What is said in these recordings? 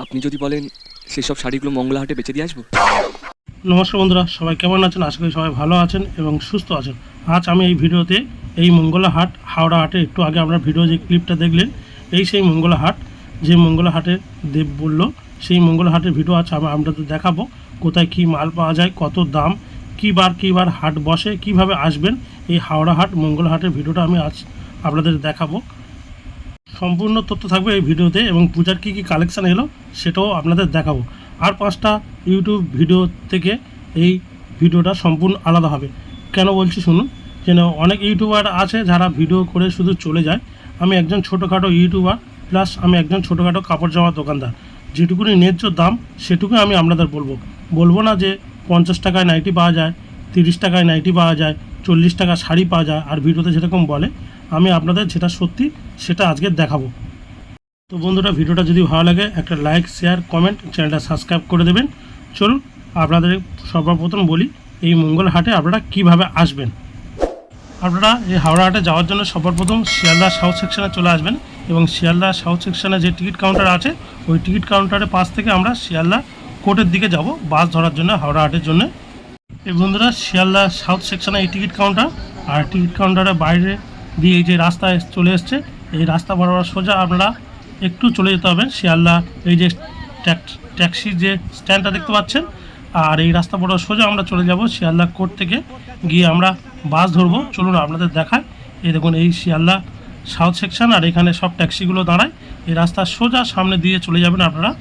আপনি যদি বলেন, সেসব শাড়িগুলো মঙ্গলা হাটে বেচে দিয়ে আসব? নমস্কার বন্ধুরা, সবাই কেমন আছেন? আশা করি সবাই ভালো আছেন এবং সুস্থ আছেন। আজ আমি এই ভিডিওতে এই মঙ্গলা হাট হাওড়া হাটে একটু আগে আপনার ভিডিও যে ক্লিপটা দেখলেন, এই সেই মঙ্গলা হাট যে মঙ্গলা হাটে দেব বলল, সেই মঙ্গলা হাটের ভিডিও আজ আমি আপনাদের দেখাবো, কোথায় কি মাল পাওয়া যায়, কত দাম, কী বার কী বার হাট বসে, কীভাবে আসবেন? এই হাওড়া হাট মঙ্গলা হাটের ভিডিওটা আমি আজ আপনাদের দেখাবো। সম্পূর্ণ তথ্য থাকবে এই ভিডিওতে এবং পূজার কী কী কালেকশান এলো সেটাও আপনাদের দেখাবো। আর পাঁচটা ইউটিউব ভিডিও থেকে এই ভিডিওটা সম্পূর্ণ আলাদা হবে। কেন বলছি শুনুন, যেন অনেক ইউটিউবার আছে যারা ভিডিও করে শুধু চলে যায়। আমি একজন ছোটোখাটো ইউটিউবার প্লাস আমি একজন ছোটোখাটো কাপড় জামার দোকানদার। যেটুকুনি ন্যায্য দাম, সেটুকুই আমি আপনাদের বলব। বলব না যে পঞ্চাশ টাকায় নাইটি পাওয়া যায়, তিরিশ টাকায় নাইটি পাওয়া যায়, চল্লিশ টাকা শাড়ি পাওয়া যায়, আর ভিডিওতে যেরকম বলে আমি আপনাদের যেটা সত্যি সেটা আজকে দেখাবো। তো বন্ধুরা, ভিডিওটা যদি ভালো লাগে, একটা লাইক শেয়ার কমেন্ট চ্যানেলটা সাবস্ক্রাইব করে দেবেন। চলুন, আপনাদের সর্বপ্রথম বলি, এই মঙ্গল হাটে আপনারা কীভাবে আসবেন? আপনারা এই হাওড়া হাটে যাওয়ার জন্য সর্বপ্রথম শিয়ালদা সাউথ সেকশনে চলে আসবেন এবং শিয়ালদা সাউথ সেকশনে যে টিকিট কাউন্টার আছে, ওই টিকিট কাউন্টারের পাশ থেকে আমরা শিয়ালদা কোর্টের দিকে যাব, বাস ধরার জন্য, হাওড়া হাটের জন্য। এই বন্ধুরা, শিয়ালদা সাউথ সেকশনে এই টিকিট কাউন্টার আর টিকিট কাউন্টারের বাইরে দিয়ে এই যে রাস্তায় চলে এসছে, এই রাস্তা বরাবর সোজা আপনারা একটু চলে যেতে হবে। শিয়ালদা এই যে ট্যাক- ট্যাক্সি যে স্ট্যান্ডটা দেখতে পাচ্ছেন, আর এই রাস্তা বরাবর সোজা আমরা চলে যাব শিয়ালদা কোর্ট থেকে। গিয়ে আমরা বাস ধরবো। চলুন আপনাদের দেখায় এই দেখুন, এই শিয়ালদা সাউথ সেকশন, আর এখানে সব ট্যাক্সিগুলো দাঁড়ায়। এই রাস্তার সোজা সামনে দিয়ে চলে যাবেন আপনারা।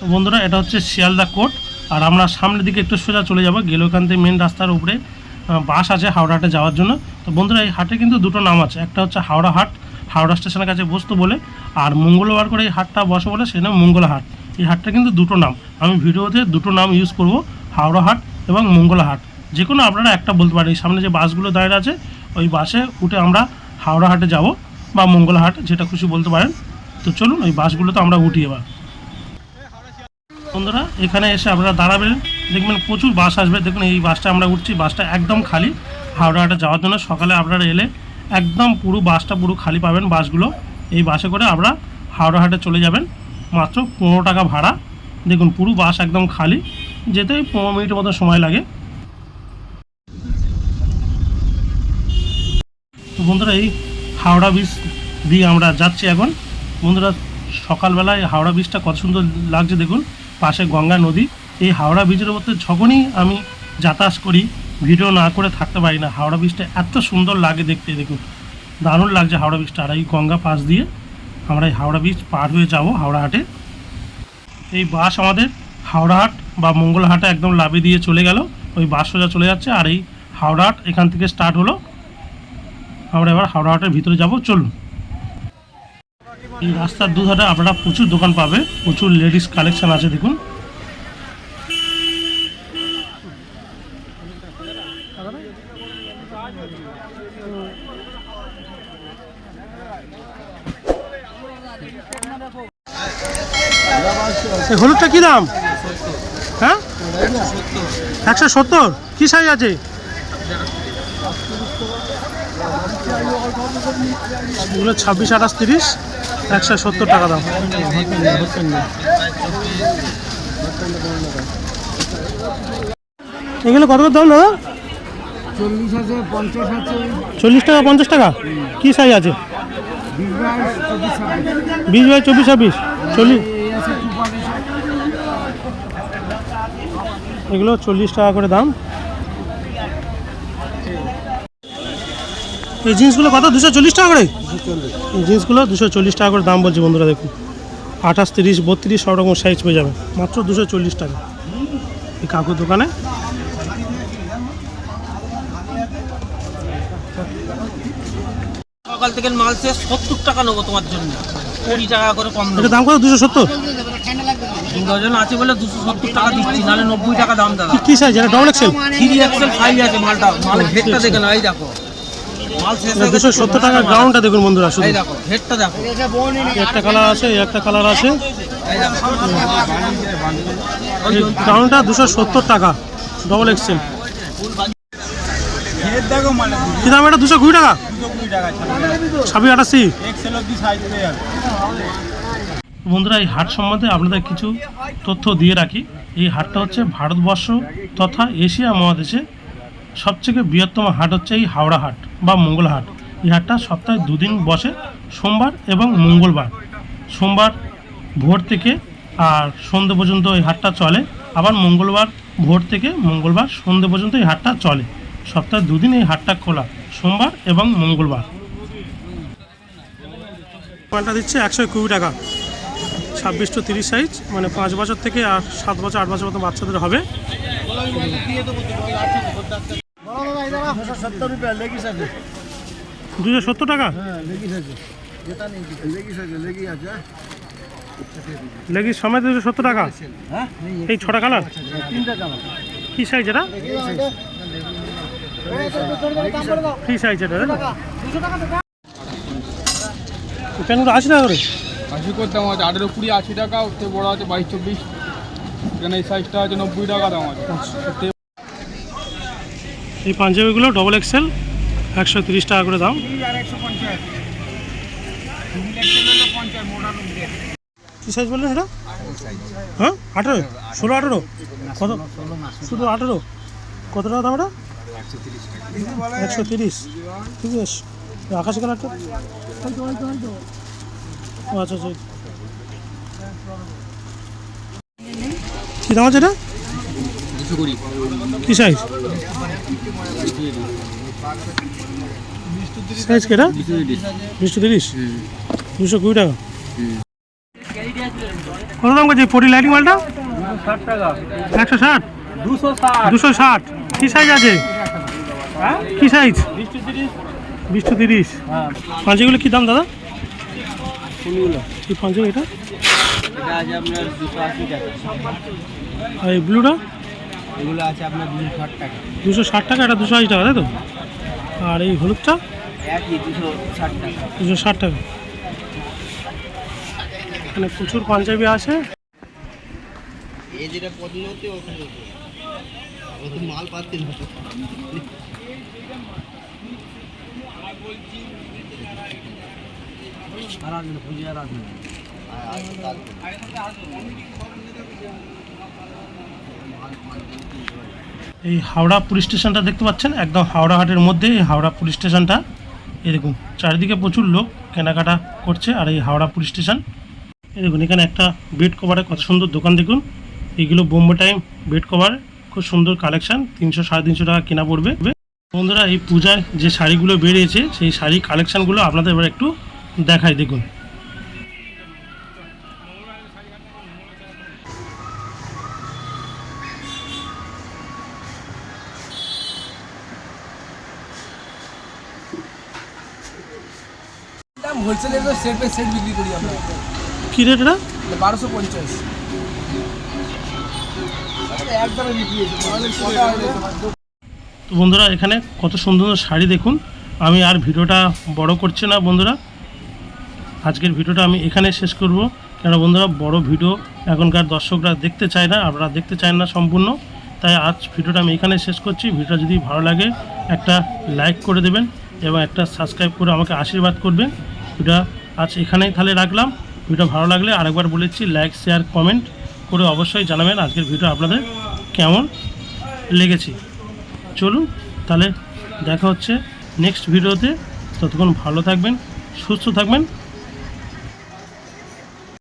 তো বন্ধুরা, এটা হচ্ছে শিয়ালদা কোর্ট, আর আমরা সামনের দিকে একটু সোজা চলে যাব। গেলে ওখান থেকে মেন রাস্তার উপরে বাস আছে হাওড়া হাটে যাওয়ার জন্য। তো বন্ধুরা, এই হাটে কিন্তু দুটো নাম আছে। একটা হচ্ছে হাওড়া হাট, হাওড়া স্টেশনের কাছে বসতো বলে, আর মঙ্গলবার করে এই হাটটা বসে বলে, সেই নাম মঙ্গলা হাট। এই হাটটা কিন্তু দুটো নাম। আমি ভিডিওতে দুটো নাম ইউজ করব, হাওড়া হাট এবং মঙ্গলা হাট। যে কোনো আপনারা একটা বলতে পারেন, এই সামনে যে বাসগুলো দাঁড়িয়ে আছে, ওই বাসে উঠে আমরা হাওড়া হাটে যাব বা মঙ্গলা হাট, যেটা খুশি বলতে পারেন। তো চলুন, ওই বাসগুলো তো আমরা উঠি এবার। বন্ধুরা, এখানে এসে আপনারা দাঁড়াবেন। দেখবেন প্রচুর বাস আসবে। দেখুন, এই বাসটা আমরা উঠছি, বাসটা একদম খালি। হাওড়াহাটে যাওয়ার জন্য সকালে আপনারা এলে একদম পুরো বাসটা পুরো খালি পাবেন বাসগুলো। এই বাসে করে আমরা হাওড়াহাটে চলে যাবেন। মাত্র পনেরো টাকা ভাড়া। দেখুন, পুরো বাস একদম খালি। যেতে পনেরো মিনিটের মতো সময় লাগে। তো বন্ধুরা, এই হাওড়া ব্রিজ দিয়ে আমরা যাচ্ছি এখন। বন্ধুরা, সকালবেলায় হাওড়া ব্রিজটা কত সুন্দর লাগছে, দেখুন। পাশে গঙ্গা নদী। এই হাওড়া ব্রিজের মধ্যে যখনই আমি যাতায়াত করি, ভিডিও না করে থাকতে পারি না। হাওড়া ব্রিজটা এত সুন্দর লাগে দেখতে, দেখুন। দারুণ লাগছে হাওড়া ব্রিজটা। আর এই গঙ্গা পাশ দিয়ে আমরা এই হাওড়া ব্রিজ পার হয়ে যাব হাওড়া হাটে। এই বাস আমাদের হাওড়া হাট বা মঙ্গলহাটে একদম লাভে দিয়ে চলে গেল। ওই বাস সোজা চলে যাচ্ছে আর এই হাওড়া হাট এখান থেকে স্টার্ট হলো। আমরা এবার হাওড়া হাটের ভিতরে যাব। চলুন। এই রাস্তার দুধারে আপনারা প্রচুর দোকান পাবে। প্রচুর লেডিস কালেকশন আছে, দেখুন। হলুদটা কি দাম? হ্যাঁ? একশো সত্তর। কি সাইজ আছে? ছাব্বিশ, আঠাশ, তিরিশ, একশো সত্তর টাকা দাম। এগুলো কত দাম দাদা? চল্লিশ আছে পঞ্চাশ আছে। চল্লিশ টাকা পঞ্চাশ টাকা? কি সাইজ আছে? বিশ বাই চব্বিশ ছাব্বিশ। চল্লিশ? এগুলো চল্লিশ টাকা করে দাম। এই জিন্সগুলো কত? দুশো চল্লিশ টাকা করে? এই জিন্সগুলো দুশো চল্লিশ টাকা করে দাম বলছি বন্ধুরা দেখুন। আঠাশ তিরিশ বত্রিশ সব রকম সাইজ পেয়ে যাবে। মাত্র দুশো চল্লিশ টাকা। এই কাকুর দোকানে সকাল থেকে মাল শেষ সত্তর টাকা নেব তোমার জন্য। কুড়ি টাকা করে কম দাম কত? দুশো সত্তর? ডজন আছে বলে দুশো সত্তর টাকা দিচ্ছি নাহলে নব্বই টাকা দাম দাদা। কি সাইজ এটা double XL three XL five আছে মালটা মালের হেডটা দেখে না এই দেখো। মাল দুশো সত্তর মাল। গ্রাউন্ডটা দেখুন বন্ধুরা শুধু। একটা কালার আছে একটা কালার আছে। গ্রাউন্ডটা দুশো সত্তর টাকা ডবল এক্সেল কি দাম এটা? দুশো কুড়ি টাকা? ছাব্বিশ আটাশি বন্ধুরা এই হাট সম্বন্ধে আপনাদের কিছু তথ্য দিয়ে রাখি। এই হাটটা হচ্ছে ভারতবর্ষ তথা এশিয়া মহাদেশে সবথেকে বৃহত্তম হাট হচ্ছে এই হাওড়া হাট বা মঙ্গল হাট। এই হাটটা সপ্তাহে দুদিন বসে সোমবার এবং মঙ্গলবার। সোমবার ভোর থেকে আর সন্ধে পর্যন্ত এই হাটটা চলে। আবার মঙ্গলবার ভোর থেকে মঙ্গলবার সন্ধে পর্যন্ত এই হাটটা চলে। সপ্তাহে দুদিন এই হাটটা খোলা সোমবার এবং মঙ্গলবার। মালটা দিচ্ছে একশো কুড়ি টাকা। ছাব্বিশ টু তিরিশ সাইজ মানে পাঁচ বছর থেকে আর সাত বছর আট বছর মতো বাচ্চাদের হবে। দুশো সত্তর টাকা? হ্যাঁ লেগি সময় দুশো সত্তর টাকা? হ্যাঁ এই ছটা কালার কী সাইজ এটা? ফ্রি সাইজ এটা তাই আশি টাকা করে? আশি আমার আছে আঠেরো কুড়ি আশি টাকা ওর থেকে বড় আছে বাইশ চব্বিশ। এখানে এই সাইজটা আছে নব্বই টাকা দাম আছে। এই পাঞ্জাবিগুলো ডবল এক্সেল একশো তিরিশ টাকা করে দাম। কী সাইজ বললেন এটা হ্যাঁ আঠেরো ষোলো আঠেরো? কত? শুধু আঠেরো? কত টাকা দাম এটা? একশো তিরিশ। ঠিক আছে। আকাশি কালারটা? আচ্ছা আচ্ছা। কী দাম আছে এটা? কী সাইজ সাইজ কেটা দুশো তিরিশ। দুশো কুড়ি টাকা। কত দাম করছে পটি লাইটিং মালটা একশো ষাট। দুশো ষাট। দুশো ষাট। কী সাইজ আছে? কী সাইজ বিশ টু তিরিশ পাঁচিগুলো কী দাম, দাদা? কি পাঁচি এটা? আর এই ব্লুটা এগুলো আছে আপনার দুশো ষাট টাকা দুশো ষাট টাকা এটা দুশো আশি টাকা, তাই তো? আর এই হলুদটা? দুশো ষাট টাকা। এখানে প্রচুর পাঞ্জাবি আছে। এই ওখানে মাল আসবেন এই হাওড়া পুলিশ স্টেশনটা দেখতে পাচ্ছেন? একদম হাওড়া হাটের মধ্যে এই হাওড়া পুলিশ স্টেশনটা। দেখুন, চারিদিকে প্রচুর লোক কেনাকাটা করছে আর এই হাওড়া পুলিশ স্টেশন। দেখুন, এখানে একটা বেড কভারের কত সুন্দর দোকান দেখুন। এইগুলো বোম্বে টাইম বেড কভার। খুব সুন্দর কালেকশন তিনশো সাড়ে তিনশো টাকা কেনা পড়বে। বন্ধুরা এই পূজায় যে শাড়িগুলো বেরিয়েছে সেই শাড়ি কালেকশনগুলো আপনাদের এবার একটু দেখাই দেখুন। হোলসেলের সেট বাই সেট বিক্রি করি আমরা। কী রেট এটা? বারোশো পঞ্চাশ। তো বন্ধুরা, এখানে কত সুন্দর সুন্দর শাড়ি দেখুন। আমি আর ভিডিওটা বড় করছি না বন্ধুরা। আজকের ভিডিওটা আমি এখানে শেষ করব। কেন বন্ধুরা, বড় ভিডিও এখনকার দর্শকরা দেখতে চায় না, আপনারা দেখতে চান না সম্পূর্ণ। তাই আজ ভিডিওটা আমি এখানে শেষ করছি। ভিডিওটা যদি ভালো লাগে, একটা লাইক করে দেবেন এবং একটা সাবস্ক্রাইব করে আমাকে আশীর্বাদ করবেন। ভিডিওটা আজ এখানেই তাহলে রাখলাম। ভিডিও ভালো লাগলে আরেকবার বলেছি, লাইক, শেয়ার, কমেন্ট। করে অবশ্যই জানাবেন আজকের ভিডিও আপনাদের কেমন লেগেছে। চলুন তাহলে দেখা হচ্ছে নেক্সট ভিডিওতে। ততক্ষণ ভালো থাকবেন, সুস্থ থাকবেন।